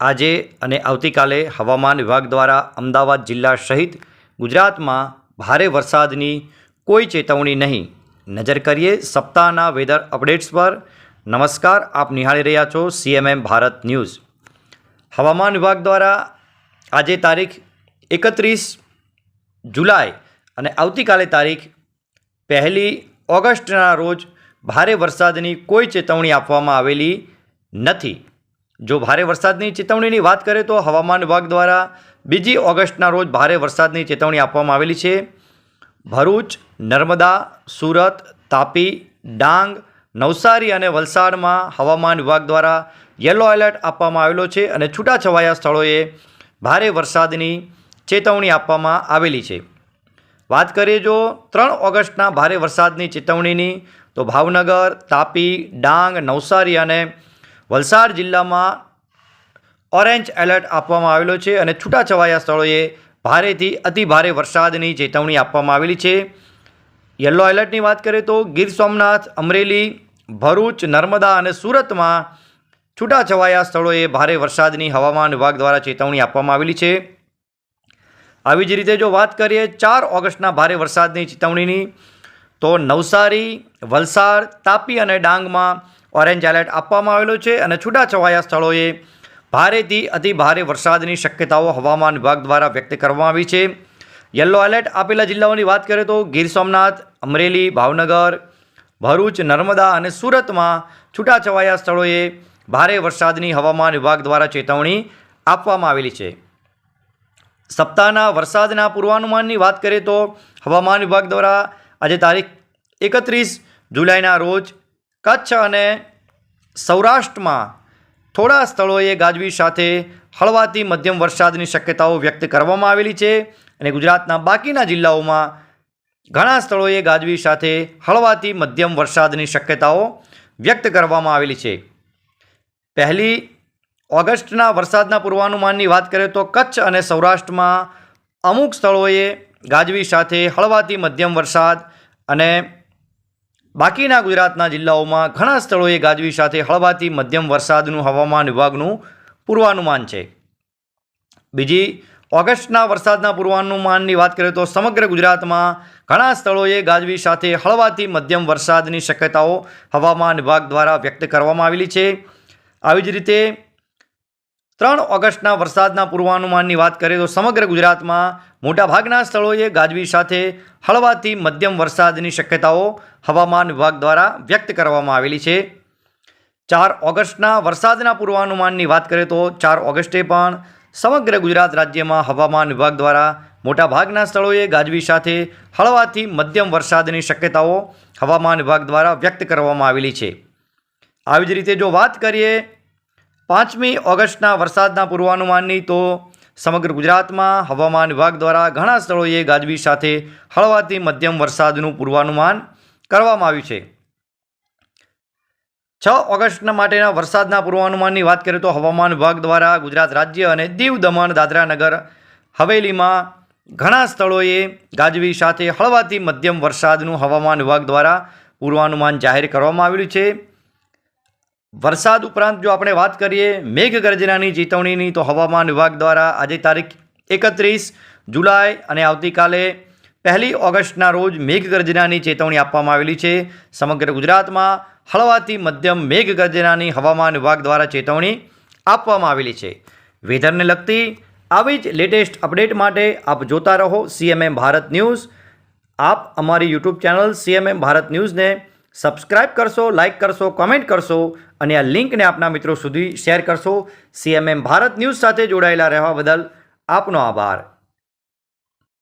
આજે અને આવતીકાલે હવામાન વિભાગ દ્વારા અમદાવાદ જિલ્લા સહિત ગુજરાતમાં ભારે વરસાદની કોઈ ચેતવણી નહીં. નજર કરીએ સપ્તાહના વેધર અપડેટ્સ પર. નમસ્કાર, આપ નિહાળી રહ્યા છો સીએમએમ ભારત ન્યૂઝ. હવામાન વિભાગ દ્વારા આજે તારીખ એકત્રીસ જુલાઈ અને આવતીકાલે તારીખ પહેલી ઓગસ્ટના રોજ ભારે વરસાદની કોઈ ચેતવણી આપવામાં આવેલી નથી. જો ભારે વરસાદની ચેતવણીની વાત કરીએ તો હવામાન વિભાગ દ્વારા બીજી ઓગસ્ટના રોજ ભારે વરસાદની ચેતવણી આપવામાં આવેલી છે. ભરૂચ, નર્મદા, સુરત, તાપી, ડાંગ, નવસારી અને વલસાડમાં હવામાન વિભાગ દ્વારા યલો એલર્ટ આપવામાં આવેલો છે અને છૂટાછવાયા સ્થળોએ ભારે વરસાદની ચેતવણી આપવામાં આવેલી છે. વાત કરીએ જો ત્રણ ઓગસ્ટના ભારે વરસાદની ચેતવણીની, તો ભાવનગર, તાપી, ડાંગ, નવસારી અને વલસાડ જિલ્લામાં ઓરેન્જ એલર્ટ આપવામાં આવેલો છે અને છૂટાછવાયા સ્થળોએ ભારેથી અતિ ભારે વરસાદની ચેતવણી આપવામાં આવેલી છે. યલો એલર્ટની વાત કરીએ તો ગીર સોમનાથ, અમરેલી, ભરૂચ, નર્મદા અને સુરતમાં છૂટાછવાયા સ્થળોએ ભારે વરસાદની હવામાન વિભાગ દ્વારા ચેતવણી આપવામાં આવેલી છે. આવી જ રીતે જો વાત કરીએ, ચાર ઓગસ્ટના ભારે વરસાદની ચેતવણીની, તો નવસારી, વલસાડ, તાપી અને ડાંગમાં ઓરેન્જ એલર્ટ આપવામાં આવેલો છે અને છૂટાછવાયા સ્થળોએ ભારેથી અતિ ભારે વરસાદની શક્યતાઓ હવામાન વિભાગ દ્વારા વ્યક્ત કરવામાં આવી છે. યલો એલર્ટ આપેલા જિલ્લાઓની વાત કરીએ તો ગીર સોમનાથ, અમરેલી, ભાવનગર, ભરૂચ, નર્મદા અને સુરતમાં છૂટાછવાયા સ્થળોએ ભારે વરસાદની હવામાન વિભાગ દ્વારા ચેતવણી આપવામાં આવેલી છે. સપ્તાહના વરસાદના પૂર્વાનુમાનની વાત કરીએ તો હવામાન વિભાગ દ્વારા આજે તારીખ એકત્રીસ જુલાઈના રોજ કચ્છ અને સૌરાષ્ટ્રમાં થોડા સ્થળોએ ગાજવીજ સાથે હળવાથી મધ્યમ વરસાદની શક્યતાઓ વ્યક્ત કરવામાં આવેલી છે અને ગુજરાતના બાકીના જિલ્લાઓમાં ઘણા સ્થળોએ ગાજવીજ સાથે હળવાથી મધ્યમ વરસાદની શક્યતાઓ વ્યક્ત કરવામાં આવેલી છે. પહેલી ઓગસ્ટના વરસાદના પૂર્વાનુમાનની વાત કરીએ તો કચ્છ અને સૌરાષ્ટ્રમાં અમુક સ્થળોએ ગાજવી સાથે હળવાથી મધ્યમ વરસાદ અને બાકીના ગુજરાતના જિલ્લાઓમાં ઘણા સ્થળોએ ગાજવી સાથે હળવાથી મધ્યમ વરસાદનું હવામાન વિભાગનું પૂર્વાનુમાન છે. બીજી, ઓગસ્ટના વરસાદના પૂર્વાનુમાનની વાત કરીએ તો સમગ્ર ગુજરાતમાં ઘણા સ્થળોએ ગાજવી સાથે હળવાથી મધ્યમ વરસાદની શક્યતાઓ હવામાન વિભાગ દ્વારા વ્યક્ત કરવામાં આવેલી છે. આવી જ રીતે ત્રણ ઓગસ્ટના વરસાદના પૂર્વાનુમાનની વાત કરીએ તો સમગ્ર ગુજરાતમાં મોટાભાગના સ્થળોએ ગાજવી સાથે હળવાથી મધ્યમ વરસાદની શક્યતાઓ હવામાન વિભાગ દ્વારા વ્યક્ત કરવામાં આવેલી છે. ચાર ઓગસ્ટના વરસાદના પૂર્વાનુમાનની વાત કરીએ તો ચાર ઓગસ્ટે પણ સમગ્ર ગુજરાત રાજ્યમાં હવામાન વિભાગ દ્વારા મોટાભાગના સ્થળોએ ગાજવી સાથે હળવાથી મધ્યમ વરસાદની શક્યતાઓ હવામાન વિભાગ દ્વારા વ્યક્ત કરવામાં આવેલી છે. આવી જ રીતે જો વાત કરીએ પાંચમી ઓગસ્ટના વરસાદના પૂર્વાનુમાનની તો સમગ્ર ગુજરાતમાં હવામાન વિભાગ દ્વારા ઘણા સ્થળોએ ગાજવી સાથે હળવાથી મધ્યમ વરસાદનું પૂર્વાનુમાન કરવામાં આવ્યું છે. છ ઓગસ્ટના માટેના વરસાદના પૂર્વાનુમાનની વાત કરીએ તો હવામાન વિભાગ દ્વારા ગુજરાત રાજ્ય અને દીવ દમણ, દાદરા નગર, હવેલીમાં ઘણા સ્થળોએ ગાજવી સાથે હળવાથી મધ્યમ વરસાદનું હવામાન વિભાગ દ્વારા પૂર્વાનુમાન જાહેર કરવામાં આવેલું છે. વરસાદ ઉપરાંત જો આપણે વાત કરીએ મેઘગર્જનાની ચેતવણીની, તો હવામાન વિભાગ દ્વારા આજે તારીખ એકત્રીસ જુલાઈ અને આવતીકાલે પહેલી ઓગસ્ટના રોજ મેઘગર્જનાની ચેતવણી આપવામાં આવેલી છે. સમગ્ર ગુજરાતમાં હળવાથી મધ્યમ મેઘગર્જનાની હવામાન વિભાગ દ્વારા ચેતવણી આપવામાં આવેલી છે. વેધરને લગતી આવી જ લેટેસ્ટ અપડેટ માટે આપ જોતા રહો સીએમએમ ભારત ન્યૂઝ. આપ અમારી યુટ્યુબ ચેનલ સીએમએમ ભારત ન્યૂઝને સબસ્ક્રાઇબ કરશો, લાઇક કરશો, કોમેન્ટ કરશો અને આ લિંકને આપના મિત્રો સુધી શેર કરશો. સીએમએમ ભારત ન્યૂઝ સાથે જોડાયેલા રહેવા બદલ આપનો આભાર.